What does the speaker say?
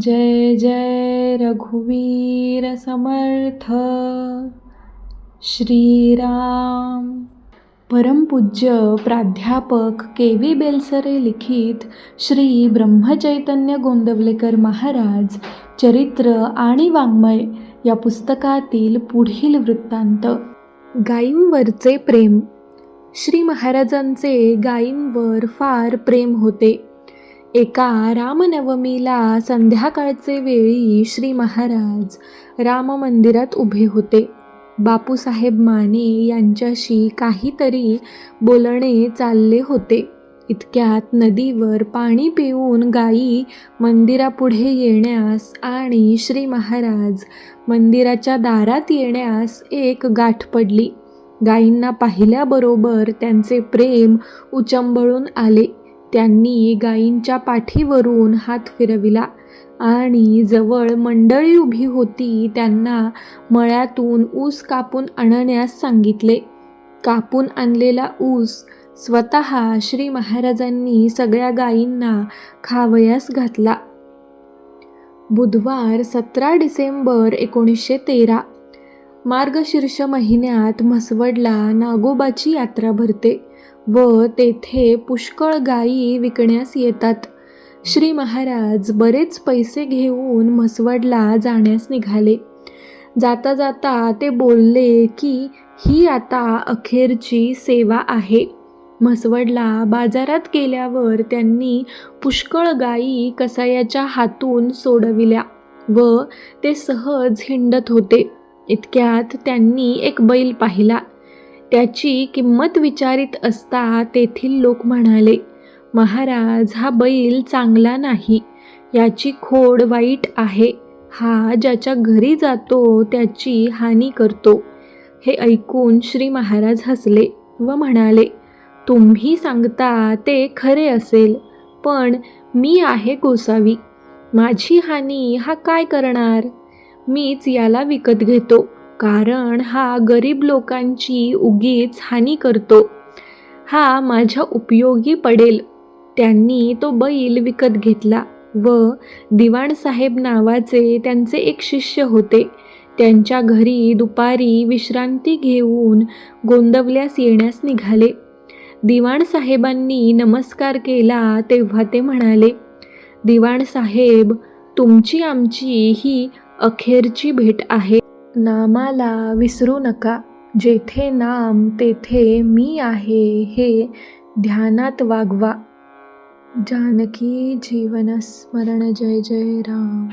जय जय रघुवीर समर्थ। श्रीराम। परमपूज्य प्राध्यापक के व्ही बेलसरे लिखित श्री ब्रह्मचैतन्य गोंदवलेकर महाराज चरित्र आणि वाङ्मय या पुस्तकातील पुढील वृत्तांत. गायींवरचे प्रेम. श्री महाराजांचे गायींवर फार प्रेम होते. एका रामनवमीला संध्याकाळचे वेळी श्री महाराज राम मंदिरात उभे होते. बापूसाहेब माने यांच्याशी काहीतरी बोलणे चालले होते. इतक्यात नदीवर पाणी पिऊन गायी मंदिरापुढे येण्यास आणि श्री महाराज मंदिराच्या दारात येण्यास एक गाठ पडली. गायींना पाहिल्याबरोबर त्यांचे प्रेम उचंबळून आले. त्यांनी गायींच्या पाठीवरून हात फिरविला आणि जवळ मंडळी उभी होती त्यांना मळ्यातून ऊस कापून आणण्यास सांगितले. कापून आणलेला ऊस स्वतः श्री महाराजांनी सगळ्या गायींना खावयास घातला. बुधवार सतरा डिसेंबर एकोणीसशे तेरा मार्गशीर्ष महिन्यात म्हसवडला नागोबाची यात्रा भरते व तेथे पुष्कळ गायी विकण्यास येतात. श्री महाराज बरेच पैसे घेऊन म्हसवडला जाण्यास निघाले. जाता जाता ते बोलले की ही आता अखेरची सेवा आहे. म्हसवडला बाजारात गेल्यावर त्यांनी पुष्कळ गायी कसायाच्या हातून सोडविल्या व ते सहज हिंडत होते. इतक्यात त्यांनी एक बैल पाहिला. त्याची किंमत विचारित असता तेथील लोक म्हणाले महाराज हा बैल चांगला नाही. याची खोड वाईट आहे. हा ज्याच्या घरी जातो त्याची हानी करतो. हे ऐकून श्री महाराज हसले व म्हणाले तुम्ही सांगता ते खरे असेल पण मी आहे गोसावी माझी हानी हा काय करणार? मीच याला विकत घेतो. कारण हा गरीब लोकांची उगीच हानी करतो. हा माझ्या उपयोगी पडेल. त्यांनी तो बैल विकत घेतला व दिवाणसाहेब नावाचे त्यांचे एक शिष्य होते. त्यांच्या घरी दुपारी विश्रांती घेऊन गोंदवल्यास येण्यास निघाले. दिवाणसाहेबांनी नमस्कार केला तेव्हा ते म्हणाले दिवाणसाहेब तुमची आमची ही अखेरची भेट आहे. नामाला विसरू नका. जेथे नाम तेथे मी आहे हे ध्यानात वागवा. जानकी जीवनस्मरण जय जय राम.